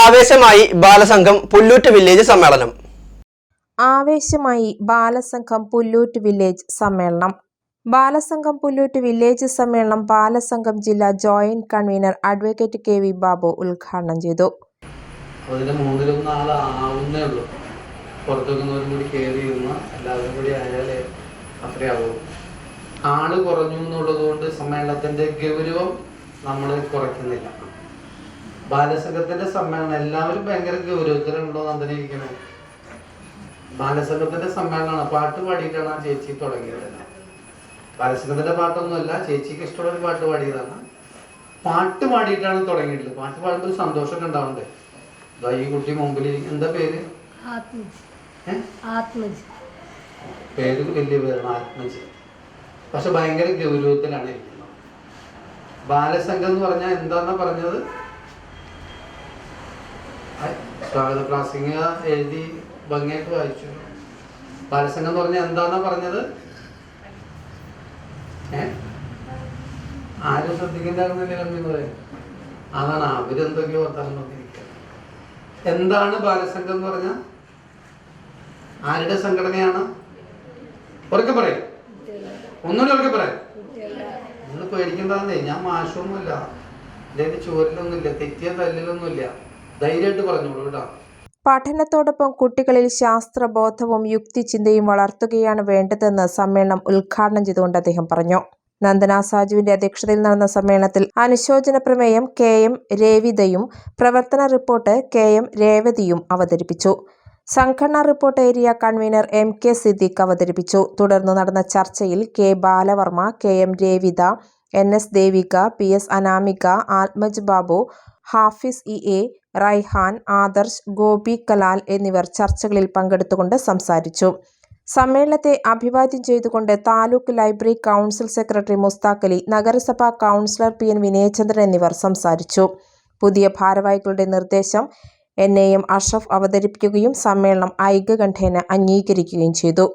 ആവേശമായി Balasangham Pullut village സമ്മേളനം. ആവേശമായി Balasangham Pullut village സമ്മേളനം. Balasangham Pullut village സമ്മേളനം ബാലസംഘം ജില്ലാ joint convener advocate K V Babu ഉദ്ഘാടനം ചെയ്തു. ഉള്ളൂ. പുറത്തുനിന്നവരും കൂടി കയറി ഇരുന്ന എല്ലാവരും കൂടി ആയാലേ അത്രയാവുള്ളൂ. ആൾ കുറഞ്ഞു എന്നുള്ളത് കൊണ്ട് സമ്മേളനത്തിന്റെ ഗൗരവം നമ്മൾ കുറയ്ക്കുന്നില്ല. ബാലസംഘത്തിന്റെ സമ്മേളനം. എല്ലാവരും ഭയങ്കര ഗൗരവത്തിലുണ്ടോ നന്ദന ഇരിക്കുന്നത് ബാലസംഘത്തിന്റെ സമ്മേളനമാണ്. പാട്ട് പാടിയിട്ടാണ് ആ ചേച്ചി തുടങ്ങിയത്. ബാലസംഘത്തിന്റെ പാട്ടൊന്നുമല്ല ചേച്ചിക്ക് ഇഷ്ടമുള്ള ഒരു പാട്ട് പാടിയതാണ്. പാട്ട് പാടിയിട്ടാണ് തുടങ്ങിയിട്ടുള്ളത്. പാട്ട് പാടുമ്പോൾ ഒരു സന്തോഷമൊക്കെ ഉണ്ടാവണ്ടേ? ദാ ഈ കുട്ടി മുമ്പിൽ എന്താ പേര്? പേര് വലിയ പേരാണ് ആത്മജി. പക്ഷെ ഭയങ്കര ഗൗരവത്തിലാണ് ഇരിക്കുന്നത്. ബാലസംഘം എന്ന് പറഞ്ഞാൽ എന്താന്നാ പറഞ്ഞത്? സ്വാഗത പ്രാസംഗിക എഴുതി ഭംഗിയായിട്ട് വായിച്ചു. ബാലസംഘം എന്ന് പറഞ്ഞാൽ എന്താന്നാ പറഞ്ഞത്? ഏ? ആരും ശ്രദ്ധിക്കണ്ടായിരുന്നില്ല നിങ്ങളെ? അതാണ് അവരെന്തൊക്കെയോ വർത്താനം വന്നിരിക്കുക എന്താണ് ബാലസംഘം എന്ന് പറഞ്ഞാൽ ആരുടെ സംഘടനയാണ്? ഉറക്കെ പറയാം. ഒന്നുകൂടി ഉറക്കെ പറയാം. നിങ്ങൾ പേടിക്കണ്ടേ ഞാൻ മാഷൊന്നുമില്ല. എന്റെ ചോരിലൊന്നുമില്ല തെറ്റിയ തല്ലിലൊന്നുമില്ല. ധൈര്യമായിട്ട് പറഞ്ഞോളൂ കേട്ടോ. പഠനത്തോടൊപ്പം കുട്ടികളിൽ ശാസ്ത്രബോധവും യുക്തിചിന്തയും വളർത്തുകയാണ് വേണ്ടതെന്ന് സമ്മേളനം ഉദ്ഘാടനം ചെയ്തുകൊണ്ട് അദ്ദേഹം പറഞ്ഞു. നന്ദന സാജുവിന്റെ അധ്യക്ഷതയിൽ നടന്ന സമ്മേളനത്തിൽ അനുശോചന പ്രമേയം കെ എം രേവിതയും പ്രവർത്തന റിപ്പോർട്ട് കെ എം രേവതിയും അവതരിപ്പിച്ചു. സംഘടനാ report area convener M K Siddique അവതരിപ്പിച്ചു. തുടർന്ന് നടന്ന ചർച്ചയിൽ K Balavarma K M Revitha N S Devika P S Anamika Athmaj Babu Hafiz E A Raihan Adarsh Gopi Kalal എന്നിവർ ചർച്ചകളിൽ പങ്കെടുത്തുകൊണ്ട് സംസാരിച്ചു. സമ്മേളനത്തെ അഭിവാദ്യം ചെയ്തുകൊണ്ട് taluk library council secretary Mushtaq Ali നഗരസഭാ കൗൺസിലർ പി എൻ വിനയചന്ദ്രൻ എന്നിവർ സംസാരിച്ചു. പുതിയ ഭാരവാഹികളുടെ നിർദ്ദേശം എൻ എ എം അഷ്റഫ് അവതരിപ്പിക്കുകയും സമ്മേളനം ഐക്യകണ്ഠേന അംഗീകരിക്കുകയും ചെയ്തു.